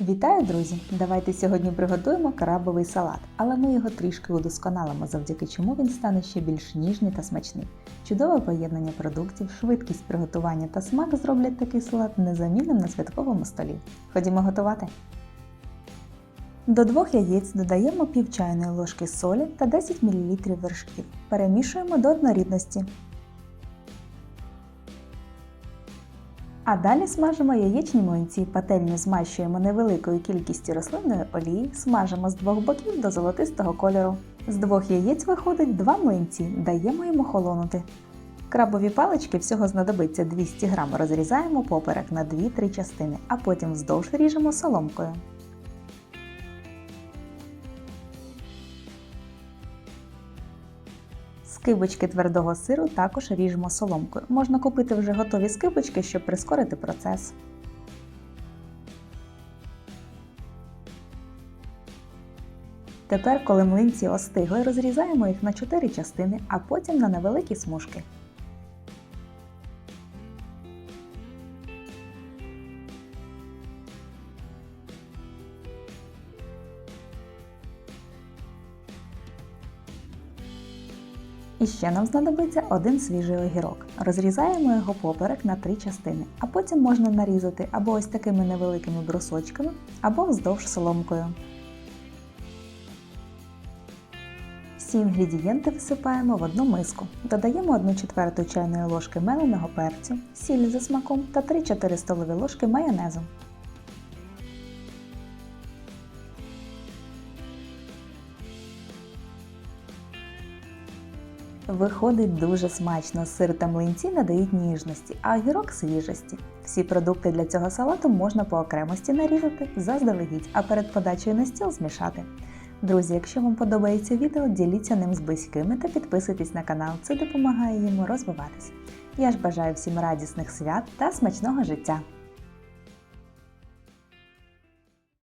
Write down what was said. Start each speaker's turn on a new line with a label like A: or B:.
A: Вітаю, друзі! Давайте сьогодні приготуємо крабовий салат, але ми його трішки удосконалимо, завдяки чому він стане ще більш ніжний та смачний. Чудове поєднання продуктів, швидкість приготування та смак зроблять такий салат незамінним на святковому столі. Ходімо готувати. До двох яєць додаємо пів чайної ложки солі та 10 мл вершків. Перемішуємо до однорідності. А далі смажимо яєчні млинці, пательню змащуємо невеликою кількістю рослинної олії, смажимо з двох боків до золотистого кольору. З двох яєць виходить два млинці, даємо їм охолонути. Крабові палички всього знадобиться 200 г, розрізаємо поперек на 2-3 частини, а потім вздовж ріжемо соломкою. Скибочки твердого сиру також ріжемо соломкою. Можна купити вже готові скибочки, щоб прискорити процес. Тепер, коли млинці остигли, розрізаємо їх на 4 частини, а потім на невеликі смужки. І ще нам знадобиться один свіжий огірок. Розрізаємо його поперек на три частини, а потім можна нарізати або ось такими невеликими брусочками, або вздовж соломкою. Всі інгредієнти висипаємо в одну миску. Додаємо 1 четверту чайної ложки меленого перцю, сіль за смаком та 3-4 столові ложки майонезу. Виходить дуже смачно. Сир та млинці надають ніжності, а огірок свіжості. Всі продукти для цього салату можна по окремості нарізати заздалегідь, а перед подачею на стіл змішати. Друзі, якщо вам подобається відео, діліться ним з близькими та підписуйтесь на канал, це допомагає йому розвиватись. Я ж бажаю всім радісних свят та смачного життя!